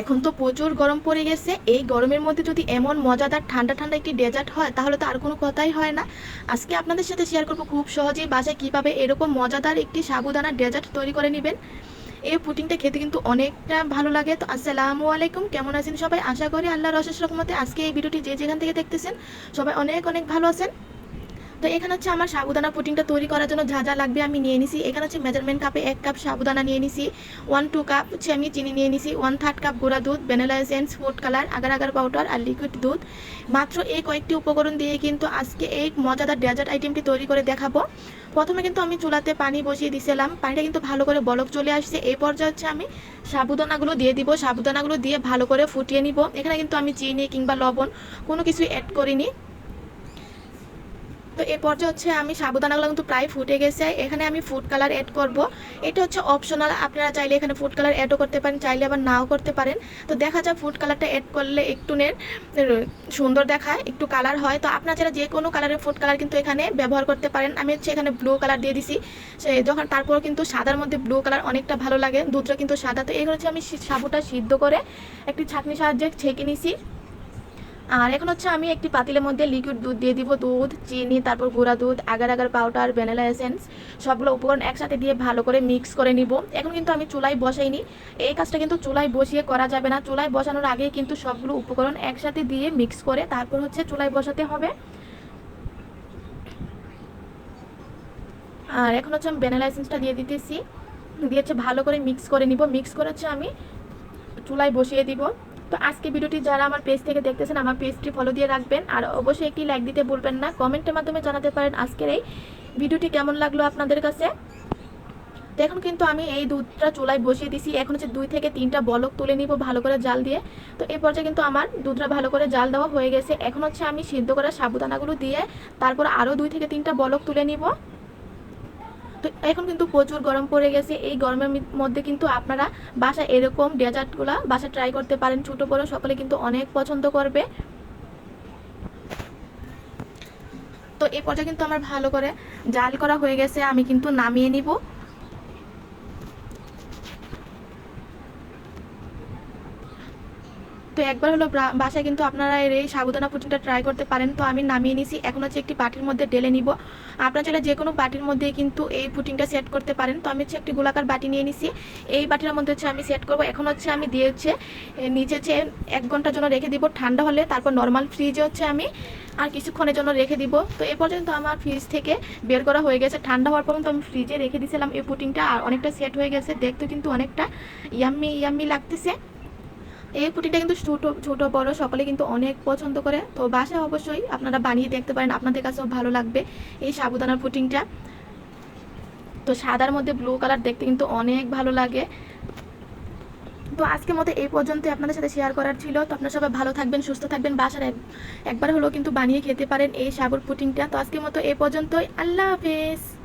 এখন তো প্রচুর গরম পড়ে গেছে। এই গরমের মধ্যে যদি এমন মজাদার ঠান্ডা ঠান্ডা একটি ডেজার্ট হয়, তাহলে তো আর কোনো কথাই হয় না। আজকে আপনাদের সাথে শেয়ার করব খুব সহজেই বাসায় কীভাবে এরকম মজাদার একটি সাবুদানা ডেজার্ট তৈরি করে নেবেন। এই পুটিংটা খেতে কিন্তু অনেকটা ভালো লাগে। তো আসসালামু আলাইকুম, কেমন আছেন সবাই? আশা করি আল্লাহর অশেষ রকমতে আজকে এই ভিডিওটি যে যেখান থেকে দেখতেছেন, সবাই অনেক অনেক ভালো আছেন। তো এখানে হচ্ছে আমার সাবুদানা পুটিংটা তৈরি করার জন্য যা যা লাগবে আমি নিয়ে নিছি। এখানে হচ্ছে মেজারমেন্ট কাপে এক কাপ সাবুদানা নিয়ে নিছি ওয়ান টু কাপ হচ্ছে আমি চিনি নিয়ে নিছি ওয়ান থার্ড কাপ গুঁড়া দুধ vanilla essence food colour agar agar powder আর লিকুইড দুধ। মাত্র এই কয়েকটি উপকরণ দিয়ে কিন্তু আজকে এই মজাদার ডেজার্ট আইটেমটি তৈরি করে দেখাবো। প্রথমে কিন্তু আমি চুলাতে পানি বসিয়ে দিয়েছিলাম পানিটা কিন্তু ভালো করে বলক চলে আসছে। এই পর্যায়ে হচ্ছে আমি সাবুদানাগুলো দিয়ে দিব, সাবুদানাগুলো দিয়ে ভালো করে ফুটিয়ে নিব। এখানে কিন্তু আমি চিনি কিংবা লবণ কোনো কিছু অ্যাড করিনি। তো এই পর্যায়ে হচ্ছে আমি সাবুদানাগুলো কিন্তু প্রায় ফুটে গেছে। এখানে আমি ফুড কালার অ্যাড করব। এটা হচ্ছে অপশনাল আপনারা চাইলে এখানে ফুড কালার অ্যাডও করতে পারেন, চাইলে আবার নাও করতে পারেন। তো দেখা যায় ফুড কালারটা অ্যাড করলে একটু সুন্দর দেখায়, একটু কালার হয়। তো আপনারা চাইলে যে কোনো কালারের ফুড কালার কিন্তু এখানে ব্যবহার করতে পারেন। আমি হচ্ছে এখানে ব্লু কালার দিয়ে দিছি। যখন, তারপর কিন্তু সাদার মধ্যে ব্লু কালার অনেকটা ভালো লাগে। দুধটা কিন্তু সাদা। তো এই হচ্ছে আমি সাবুটা সিদ্ধ করে একটি ছাঁকনি সাহায্যে ছেঁকে নিছি। আর এখন হচ্ছে আমি একটি পাতিলের মধ্যে লিকুইড দুধ দিয়ে দিব, দুধ, চিনি, তারপর গুঁড়া দুধ, agar agar powder vanilla essence সবগুলো উপকরণ একসাথে দিয়ে ভালো করে মিক্স করে নিব। এখন কিন্তু আমি চুলায় বসাইনি। এই কাজটা কিন্তু চুলায় বসিয়ে করা যাবে না। চুলায় বসানোর আগে কিন্তু সবগুলো উপকরণ একসাথে দিয়ে মিক্স করে তারপর হচ্ছে চুলায় বসাতে হবে। আর এখন হচ্ছে আমি ভ্যানিলা এসেন্সটা দিয়ে দিতেছি। দিয়ে হচ্ছে ভালো করে মিক্স করে নিব। মিক্স করে হচ্ছে আমি চুলায় বসিয়ে দিব। তো আজকে ভিডিওটি যারা আমার পেজ থেকে দেখতেছেন, আমার পেজটি ফলো দিয়ে রাখবেন। আর অবশ্যই একটি লাইক দিতে ভুলবেন না। কমেন্টের মাধ্যমে জানাতে পারেন আজকের এই ভিডিওটি কেমন লাগল আপনাদের কাছে? এখন কিন্তু আমি এই দুধটা চুলায় বসিয়ে দিছি। এখন হচ্ছে দুই থেকে তিনটা বলক তুলে নিব ভালো করে জাল দিয়ে। তো এই পর্যায়ে কিন্তু আমার দুধটা ভালো করে জাল দেওয়া হয়ে গেছে। এখন হচ্ছে আমি সিদ্ধ করা সাবুদানাগুলো দিয়ে তারপর আরও দুই থেকে তিনটা বলক তুলে নিব। এখন কিন্তু প্রচুর গরম পড়ে গেছে। এই গরমের মধ্যে কিন্তু আপনারা বাসা এরকম ডেজার্টগুলো বাসা ট্রাই করতে পারেন। ছোটো, বড়ো সকলে কিন্তু অনেক পছন্দ করবে। তো এই পর্যায়ে কিন্তু আমার ভালো করে জাল করা হয়ে গেছে। আমি কিন্তু নামিয়ে নিব। তো একবার হলো বাসায় কিন্তু আপনারা এর এই সাবুদানা পুটিংটা ট্রাই করতে পারেন। তো আমি নামিয়ে নিছি। এখন হচ্ছে একটি বাটির মধ্যে ঢেলে নিব। আপনার চাইলে যে কোনো বাটির মধ্যে কিন্তু এই পুটিংটা সেট করতে পারেন। তো আমি হচ্ছে একটি গোলাকার বাটি নিয়ে নিছি। এই বাটির মধ্যে হচ্ছে আমি সেট করব। এখন হচ্ছে আমি দিয়ে হচ্ছে নিচে হচ্ছে এক ঘণ্টার জন্য রেখে দিব ঠান্ডা হলে। তারপর নর্মাল ফ্রিজে হচ্ছে আমি আর কিছুক্ষণের জন্য রেখে দিব। তো এ পর্যন্ত আমার ফ্রিজ থেকে বের করা হয়ে গেছে। ঠান্ডা হওয়ার পর্যন্ত আমি ফ্রিজে রেখে দিয়েছিলাম এই পুটিংটা আর অনেকটা সেট হয়ে গেছে। দেখতে কিন্তু অনেকটা ইয়াম্মি ইয়াম্মি লাগতেছে। এই পুটিটা কিন্তু ছোট ছোট, বড়, সকলে কিন্তু অনেক পছন্দ করে। তো বাসায় অবশ্যই আপনারা বানিয়ে দেখতে পারেন, আপনাদের কাছেও ভালো লাগবে এই সাবুদানার পুটিংটা। তো সাদার মধ্যে ব্লু কালার দেখতে কিন্তু অনেক ভালো লাগে। তো আজকের মতো এই পর্যন্ত আপনাদের সাথে শেয়ার করার ছিল। তো আপনারা সবাই ভালো থাকবেন, সুস্থ থাকবেন। বাসার এক- একবার হলেও কিন্তু বানিয়ে খেতে পারেন এই সাবুর পুটিংটা। তো আজকের মতো এই পর্যন্তই। আল্লাহ হাফেজ।